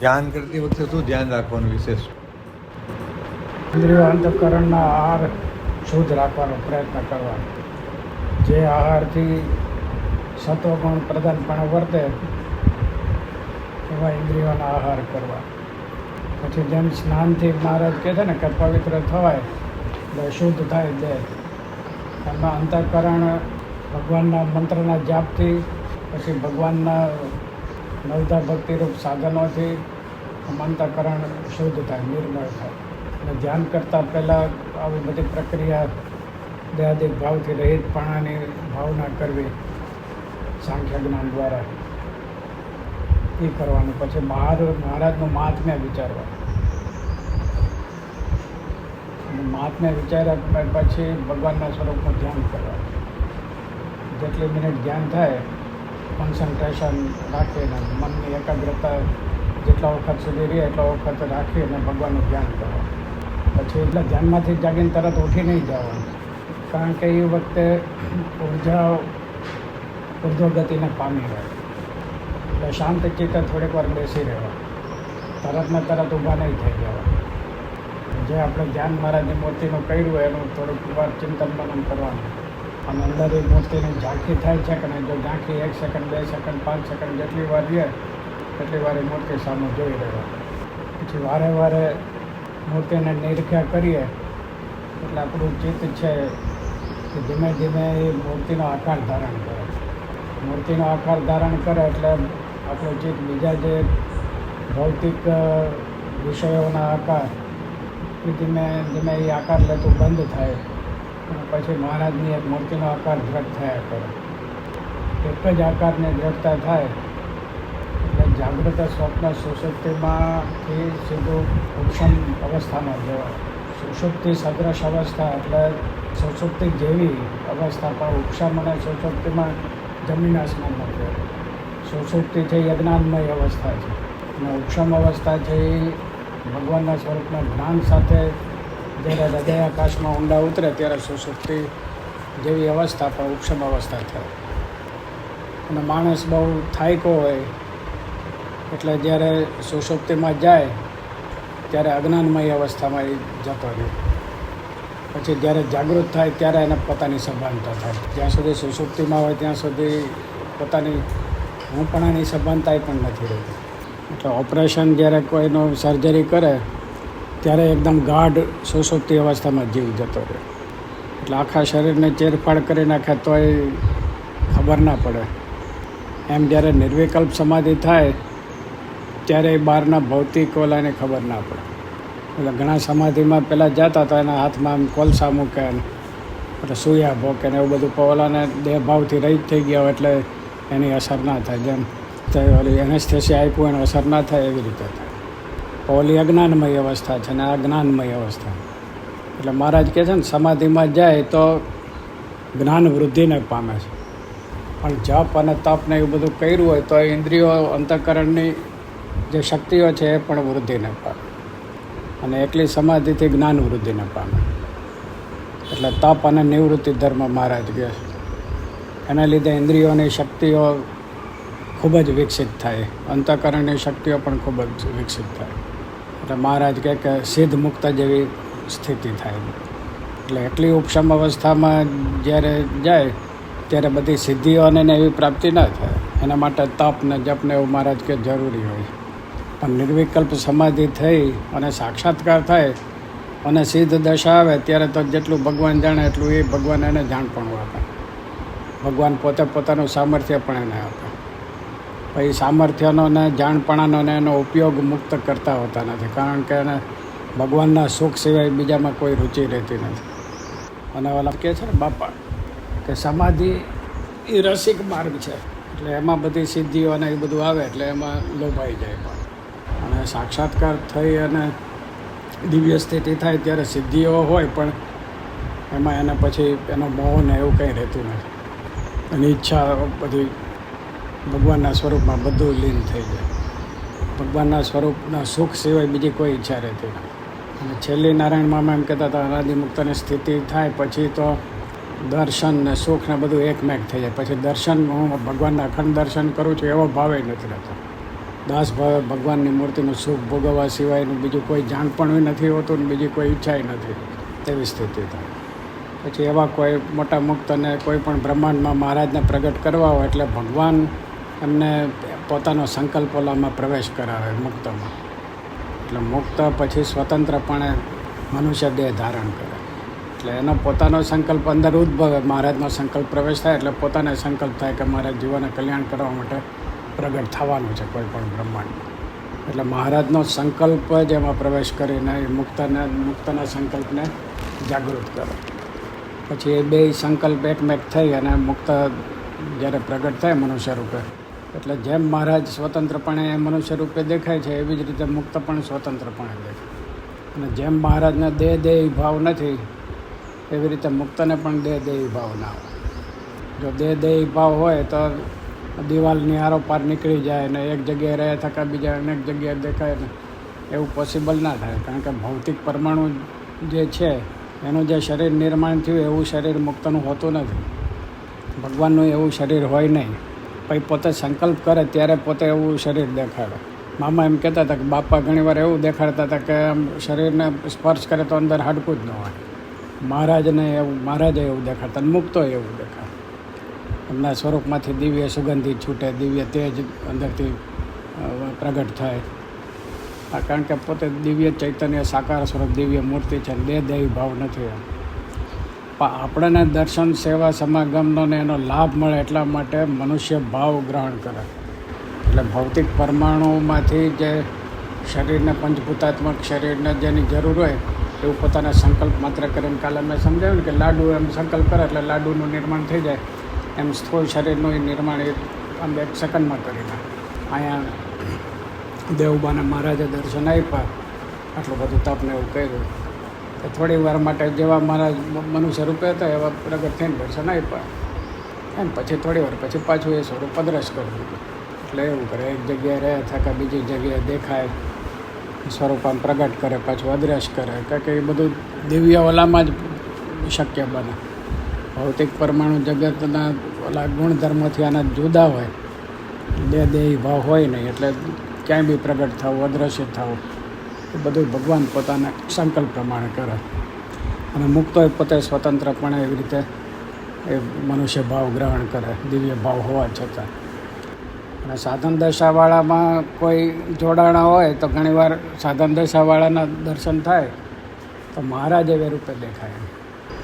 ધ્યાન કરતી વખતે શું ધ્યાન રાખવાનું વિશેષ? ઇન્દ્રિયો અંતઃકરણના આહાર શુદ્ધ રાખવાનો પ્રયત્ન કરવાનો. જે આહારથી સત્વગુણ પ્રધાનપણે વર્તે, એવા ઇન્દ્રિયોના આહાર કરવા. પછી જેમ સ્નાનથી મહારાજ કહે છે ને કે પવિત્ર થવાય, એટલે શુદ્ધ થાય દે એમાં અંતઃકરણ ભગવાનના મંત્રના જાપથી, પછી ભગવાનના નવતા ભક્તિરૂપ સાધનોથી મંતકરણ શુદ્ધ થાય, નિર્મળ થાય. અને ધ્યાન કરતાં પહેલાં આવી બધી પ્રક્રિયા દેહાદિક ભાવથી રહિતપણાની ભાવના કરવી સાંખ્ય જ્ઞાન દ્વારા એ કરવાનું. પછી મહાર, મહારાજનું મહાત્મ્ય વિચારવા અને મહાત્મ્ય વિચાર્યા પછી ભગવાનના સ્વરૂપનું ધ્યાન કરવા જેટલી મિનિટ ધ્યાન થાય કોન્સન્ટ્રેશન રાખીને મનની એકાગ્રતા જેટલા વખત સુધી રહે, એટલા વખત રાખી અને ભગવાનનું ધ્યાન કરવા પછી એટલે ધ્યાનમાંથી જાગીને તરત ઉઠી નહીં જવાનું. કારણ કે એ વખતે ઊર્જા, ઉર્ધ્વગતિને પામી હોય એટલે શાંત ચિત્તે થોડીક વાર બેસી રહેવા. તરત ને તરત ઊભા નહીં થઈ જવા. જે આપણે ધ્યાન મહારાજની મૂર્તિનું કર્યું, એનું થોડુંક વાર ચિંતન મનન કરવાનું. અને અંદર એ મૂર્તિની ઝાંખી થાય છે કે જો ઝાંખી એક સેકન્ડ બે સેકન્ડ પાંચ સેકન્ડ જેટલી વાર રહે, એટલી વાર એ મૂર્તિ સામે જોઈ રહ્યો પછી વારે વારે મૂર્તિને નિરીક્ષા કરીએ. એટલે આપણું ચિત્ત છે કે ધીમે ધીમે એ મૂર્તિનો આકાર ધારણ કરે. મૂર્તિનો આકાર ધારણ કરે એટલે આપણું ચિત્ત બીજા જે ભૌતિક વિષયોના આકાર ધીમે ધીમે એ આકાર લેતું બંધ થાય. પછી મહારાજની એક મૂર્તિનો આકાર દ્રઢ થયા કરે. એક જ આકારની દ્રઢતા થાય, એટલે જાગૃત સ્વપ્ન સુષુપ્તિમાંથી સીધું ઉત્સમ અવસ્થામાં જવાય. સુષુપ્તિ સદ્રશ અવસ્થા એટલે સુષુપ્તિ જેવી અવસ્થા, પણ ઉપશમ અને સુષુપ્તિમાં જમીન આસમાનનો ફેર સુષુપ્તિ છે યજ્ઞાનમય અવસ્થા છે. અને ઉપશમ અવસ્થા છે ભગવાનના સ્વરૂપના જ્ઞાન સાથે જ્યારે હૃદય આકાશમાં ઊંડા ઉતરે ત્યારે સુસુપ્તિ જેવી અવસ્થા પણ ઉપશમ અવસ્થા થાય અને માણસ બહુ થાયકો હોય, એટલે જ્યારે સુસુપ્તિમાં જાય, ત્યારે અજ્ઞાનમય અવસ્થામાં એ જતો રહે. પછી જ્યારે જાગૃત થાય ત્યારે એને પોતાની સભાનતા થાય. જ્યાં સુધી સુસુપ્તિમાં હોય ત્યાં સુધી પોતાની હું પણ સભાનતા સભાનતાએ પણ નથી રહેતી. એટલે ઓપરેશન જ્યારે કોઈનું સર્જરી કરે ત્યારે એકદમ ગાઢ સુષુપ્તિ અવસ્થામાં જીવ જતો રહે એટલે આખા શરીરને ચેરફાડ કરી નાખે તોય ખબર ના પડે. એમ જ્યારે નિર્વિકલ્પ સમાધિ થાય, ત્યારે એ બહારના ભૌતિક ઓલાને ખબર ના પડે. એટલે ઘણા સમાધિમાં પહેલાં જતા તો એના હાથમાં આમ કોલસા મૂકે એટલે સૂયા ભોકે ને એવું બધું પોલાને દેહભાવથી જ થઈ ગયા એટલે એની અસર ના થાય. જેમ ઓલી એનેસ્થેસિયા આપ્યું એને અસર ના થાય એવી રીતે થાય. ઓલી અજ્ઞાનમય અવસ્થા છે ને આ જ્ઞાનમય અવસ્થા. એટલે મહારાજ કહે છે ને, સમાધિમાં જાય તો જ્ઞાન વૃદ્ધિને પામે છે. પણ જપ અને તપ ને એવું બધું કર્યું હોય તો ઇન્દ્રિયો અંતઃકરણની જે શક્તિઓ છે એ પણ વૃદ્ધિને પામે. અને એટલી સમાધિથી જ્ઞાન વૃદ્ધિને પામે. એટલે તપ અને નિવૃત્તિ ધર્મ મહારાજ કહે છે. એના લીધે ઇન્દ્રિયોની શક્તિઓ ખૂબ જ વિકસિત થાય. અંતઃકરણની શક્તિઓ પણ ખૂબ જ વિકસિત થાય. એટલે મહારાજ કહે કે સિદ્ધ મુક્ત જેવી સ્થિતિ થાય. એટલે એટલી ઉપશમ અવસ્થામાં જ્યારે જાય, ત્યારે બધી સિદ્ધિઓને એવી પ્રાપ્તિ ના થાય. એના માટે તપ ને જપ એવું મહારાજ કે જરૂરી હોય. પણ નિર્વિકલ્પ સમાધિ થઈ અને સાક્ષાત્કાર થાય અને સિદ્ધ દશા આવે, ત્યારે તો જેટલું ભગવાન જાણે એટલું એ ભગવાન એને જાણ પણ આપે. ભગવાન પોતે પોતાનું સામર્થ્ય પણ એને આપે. પછી સામર્થ્યનો ને જાણપણાનો ને એનો ઉપયોગ મુક્ત કરતા હોતા નથી. કારણ કે એને ભગવાનના સુખ સિવાય બીજામાં કોઈ રુચિ રહેતી નથી. અને ઓલા કહે છે ને બાપા, કે સમાધિ એ રસિક માર્ગ છે. એટલે એમાં બધી સિદ્ધિઓ અને એ બધું આવે એટલે એમાં લોભાઈ જાય પણ. અને સાક્ષાત્કાર થઈ અને દિવ્ય સ્થિતિ થાય ત્યારે સિદ્ધિઓ હોય પણ એમાં એને પછી એનો મોહ ને એવું કંઈ રહેતું નથી. એની ઈચ્છા બધી ભગવાનના સ્વરૂપમાં બધું લીન થઈ જાય. ભગવાનના સ્વરૂપના સુખ સિવાય બીજી કોઈ ઈચ્છા રહેતી અને છેલ્લી નારાયણ મામા એમ કહેતા હતા અનાદિમુક્તની સ્થિતિ થાય પછી તો દર્શન ને સુખ ને બધું એકમેક થઈ જાય. પછી દર્શન હું ભગવાનના અખંડ દર્શન કરું છું એવો ભાવે નથી રહેતો. દાસ ભાવે ભગવાનની મૂર્તિનું સુખ ભોગવવા સિવાયનું બીજું કોઈ જાણ પણ નથી હોતું ને બીજી કોઈ ઈચ્છાય નથી તેવી સ્થિતિ થાય. પછી એવા કોઈ મોટા મુક્તને કોઈ પણ બ્રહ્માંડમાં મહારાજને પ્રગટ કરવા હોય એટલે ભગવાન એમને પોતાનો સંકલ્પ ઓલામાં પ્રવેશ કરાવે મુક્તમાં. એટલે મુક્ત પછી સ્વતંત્રપણે મનુષ્ય દેહ ધારણ કરે. એટલે એનો પોતાનો સંકલ્પ અંદર ઉદ્ભવે. મહારાજનો સંકલ્પ પ્રવેશ થાય એટલે પોતાને સંકલ્પ થાય કે મારે જીવનને કલ્યાણ કરવા માટે પ્રગટ થવાનું છે કોઈ પણ બ્રહ્માંડમાં. એટલે મહારાજનો સંકલ્પ જ એમાં પ્રવેશ કરીને એ મુક્તને, મુક્તના સંકલ્પને જાગૃત કરે. પછી એ બે સંકલ્પ એકમેક થઈ અને મુક્ત જ્યારે પ્રગટ થાય મનુષ્ય રૂપે એટલે જેમ મહારાજ સ્વતંત્રપણે મનુષ્ય રૂપે દેખાય છે, એવી જ રીતે મુક્ત પણ સ્વતંત્રપણે દેખાય. અને જેમ મહારાજને દેહ દેહી ભાવ નથી, એવી રીતે મુક્તને પણ દેહ દેહી ભાવ ના હોય. જો દેહ દેહી ભાવ હોય તો દિવાલની આરોપાર નીકળી જાય ને એક જગ્યાએ રહે થકા બીજા અનેક જગ્યાએ દેખાય ને, એવું પોસિબલ ના થાય. કારણ કે ભૌતિક પરમાણુ જે છે, એનું જે શરીર નિર્માણ થયું, એવું શરીર મુક્તનું હોતું નથી. ભગવાનનું એવું શરીર હોય નહીં. પછી પોતે સંકલ્પ કરે ત્યારે પોતે એવું શરીર દેખાડે. મામા એમ કહેતા હતા કે બાપા ઘણીવાર એવું દેખાડતા હતા કે આમ શરીરને સ્પર્શ કરે તો અંદર હાડકું જ ન હોય. મહારાજને એવું, મહારાજે એવું દેખાડતા મુક્તો એવું દેખાય એમના સ્વરૂપમાંથી દિવ્ય સુગંધી છૂટે, દિવ્ય તેજ અંદરથી પ્રગટ થાય. કારણ કે પોતે દિવ્ય ચૈતન્ય સાકાર સ્વરૂપ, દિવ્ય મૂર્તિ છે દેહ દેહી ભાવ નથી એમ. આપણને દર્શન, સેવા, સમાગમનો ને એનો લાભ મળે એટલા માટે મનુષ્ય ભાવ ગ્રહણ કરે. એટલે ભૌતિક પરમાણુમાંથી જે શરીરને પંચભૂતાત્મક શરીરને જેની જરૂર હોય, એવું પોતાના સંકલ્પ માત્ર કરીને કાલે મેં સમજાવ્યું કે લાડુ એમ સંકલ્પ કરે એટલે લાડુનું નિર્માણ થઈ જાય. એમ સ્થૂળ શરીરનું એ નિર્માણ એ આમ એક સેકન્ડમાં કરી નાખે. અહીંયા દેવબાને મહારાજે દર્શન આપ્યા. આટલું બધું તપને એવું કર્યું. તો થોડી વાર માટે જેવા મારા મનુષ્ય રૂપે હતા, એવા પ્રગટ થઈને દર્શન આપ્યા. એમ પછી થોડી વાર પછી પાછું એ સ્વરૂપ અદ્રશ કરી દીધું. એટલે એવું કરે, એક જગ્યાએ રહે, થકા બીજી જગ્યાએ દેખાય. સ્વરૂપ આમ પ્રગટ કરે, પાછું અદ્રશ કરે. કારણ કે એ બધું દિવ્ય ઓલામાં જ શક્ય બને. ભૌતિક પરમાણુ જગતના ઓલા ગુણધર્મથી આના જુદા હોય. દેહ દેહી ભાવ હોય નહીં, એટલે ક્યાંય બી પ્રગટ થવું અદ્રશ્ય થવું એ બધું ભગવાન પોતાના સંકલ્પ પ્રમાણે કરે. અને મુક્ત એ પોતે સ્વતંત્રપણે એવી રીતે એ મનુષ્ય ભાવ ગ્રહણ કરે, દિવ્ય ભાવ હોવા છતાં. અને સાધન દશાવાળામાં કોઈ જોડાણા હોય તો ઘણીવાર સાધન દશાવાળાના દર્શન થાય, તો મહારાજ એવી રૂપે દેખાય.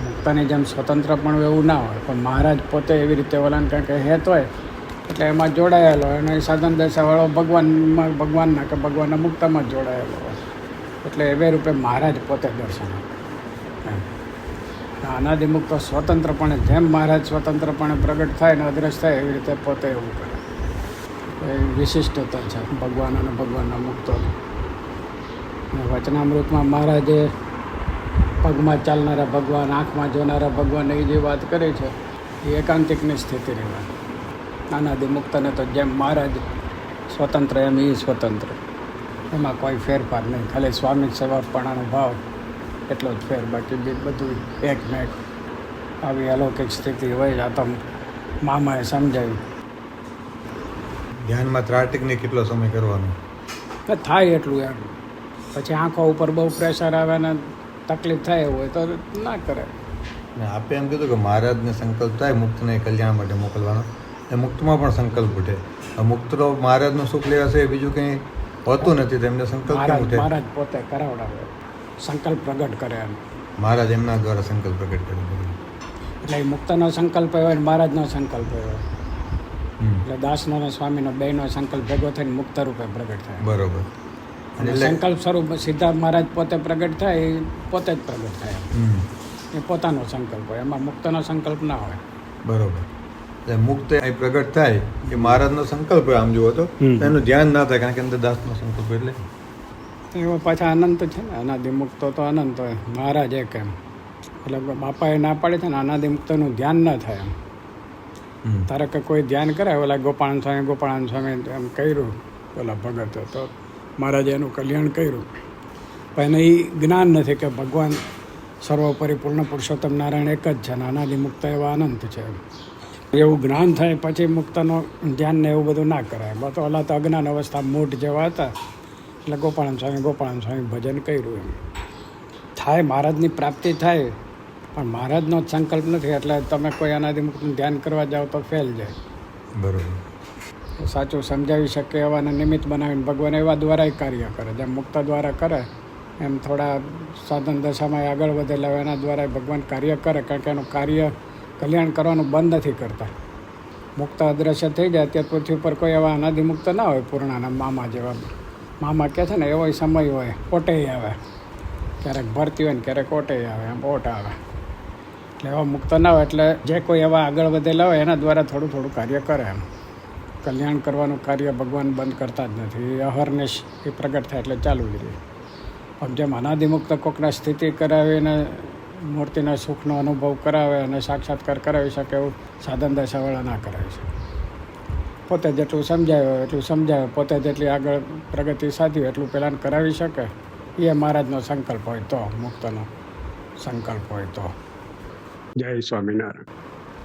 મુક્તાની જેમ સ્વતંત્ર પણ એવું ના હોય, પણ મહારાજ પોતે એવી રીતે વલણ કારણ કે હેત હોય, એટલે એમાં જોડાયેલો હોય અને સાધન દશાવાળો ભગવાનમાં, ભગવાનના કે ભગવાનના મુક્તામાં જોડાયેલો હોય. એટલે એવે રૂપે મહારાજ પોતે દર્શન આપે. એમ. અનાદિમુક્ત સ્વતંત્રપણે, જેમ મહારાજ સ્વતંત્રપણે પ્રગટ થાય ને અદ્રશ્ય થાય, એવી રીતે પોતે એવું કરે. એ વિશિષ્ટતા છે, ભગવાન અને ભગવાનના મુક્તો વચનામૃતમાં મહારાજે પગમાં ચાલનારા ભગવાન, આંખમાં જોનારા ભગવાન એ જે વાત કરી છે, એ એકાંતિકની સ્થિતિ રહેવાની. અનાદિમુક્તને તો જેમ મહારાજ સ્વતંત્ર, એમ એ સ્વતંત્ર. એમાં કોઈ ફેરફાર નહીં. ખાલી સ્વામી સેવાપણાનો ભાવ એટલો જ ફેર. બાકી બધું એક ને એક આવી અલૌકિક સ્થિતિ હોય આ તો મામાએ સમજાવ્યું ધ્યાનમાં ત્રાટકને કેટલો સમય કરવાનો? થાય એટલું એમ. પછી આંખો ઉપર બહુ પ્રેશર આવે ને તકલીફ થાય હોય તો ના કરે. ને આપે એમ કીધું કે મહારાજને સંકલ્પ થાય મુક્તને કલ્યાણ માટે મોકલવાનો. એ મુક્તમાં પણ સંકલ્પ ઉઠે. મુક્ત તો મહારાજનું સુખ લેવાશે બીજું કંઈ હોતું નથી તેમને સંકલ્પ કેમ ઉઠે મહારાજ પોતે કરાવડાવે. સંકલ્પ પ્રગટ કરે એમ. મહારાજ એમના દ્વારા સંકલ્પ પ્રગટ કરે એટલે મુક્તનો સંકલ્પ હોય ને મહારાજનો સંકલ્પ હોય. એટલે દાસનો અને સ્વામીનો બેનો સંકલ્પ ભેગો થઈને મુક્ત રૂપે પ્રગટ થાય. બરોબર. અને સંકલ્પ સ્વરૂપ સીધા મહારાજ પોતે પ્રગટ થાય એ પોતે જ પ્રગટ થાય એ પોતાનો સંકલ્પ હોય. એમાં મુક્તનો સંકલ્પ ના હોય. બરોબર. મુક્ત અહીં પ્રગટ થાય એ મહારાજનો સંકલ્પ આમ જુઓ તો એનું ધ્યાન ના થાય કારણ કે અંદર દાસનો સંકલ્પ એટલે. એવો પાછા અનંત છે ને અનાદિમુક્તો તો અનંત હોય મહારાજ એક એમ. એટલે બાપાએ ના પાડે છે ને અનાદિમુક્તનું ધ્યાન ન થાય એમ. હમ, તારે કે કોઈ ધ્યાન કરે ઓલા ગોપાળન સ્વામી ગોપાળન સ્વામી એમ કર્યું ઓલા ભગત તો મહારાજે એનું કલ્યાણ કર્યું. પણ એને એ જ્ઞાન નથી કે ભગવાન સર્વોપરી પૂર્ણ પુરુષોત્તમ નારાયણ એક જ છે ને અનાદિમુક્ત એવા અનંત છે એમ. એવું જ્ઞાન થાય પછી મુક્તનો ધ્યાન ને એવું બધું ના કરાય. બસ ઓલા તો અજ્ઞાન અવસ્થા મૂઢ જેવા હતા. એટલે ગોપાળન સ્વામી ગોપાળન સ્વામી ભજન કર્યું એમ. થાય મહારાજની પ્રાપ્તિ થાય પણ મહારાજનો જ સંકલ્પ નથી. એટલે તમે કોઈ અનાદિમુક્તનું ધ્યાન કરવા જાઓ તો ફેલ જાય. બરોબર. સાચું સમજાવી શકે એવાને નિમિત્ત બનાવીને ભગવાન એવા દ્વારા કાર્ય કરે. જેમ મુક્ત દ્વારા કરે એમ થોડા સાધન દશામાં આગળ વધેલા હોય એના દ્વારા ભગવાન કાર્ય કરે. કારણ કે એનું કાર્ય કલ્યાણ કરવાનું બંધ નથી કરતા. મુક્ત અદ્રશ્ય થઈ જાય તે પૃથ્વી પર કોઈ એવા અનાદિમુક્ત ના હોય પૂર્ણાના મામા જેવા. મામા કહે છે ને, એવો સમય હોય, ઓટે આવે. ક્યારેક ભરતી હોય ને ક્યારેક ઓટે આવે એમ ઓટ આવે. એટલે એવા મુક્ત ના હોય એટલે જે કોઈ એવા આગળ વધેલા હોય એના દ્વારા થોડું થોડું કાર્ય કરે એમ. કલ્યાણ કરવાનું કાર્ય ભગવાન બંધ કરતા જ નથી. અહર્નિશ, એ પ્રગટ થાય એટલે ચાલુ જ રહે. પણ જેમ અનાદિમુક્ત કોકના સ્થિતિ કરાવીને મૂર્તિના સુખનો અનુભવ કરાવે અને સાક્ષાત્કાર કરાવી શકે એવું સાધન દશાવાળા ના કરાવી શકે પોતે જેટલું સમજાય એટલું સમજાવે પોતે જેટલી આગળ પ્રગતિ સાધી એટલું પહેલાં કરાવી શકે. એ મહારાજનો સંકલ્પ હોય તો, મુક્તનો સંકલ્પ હોય તો. જય સ્વામિનારાયણ.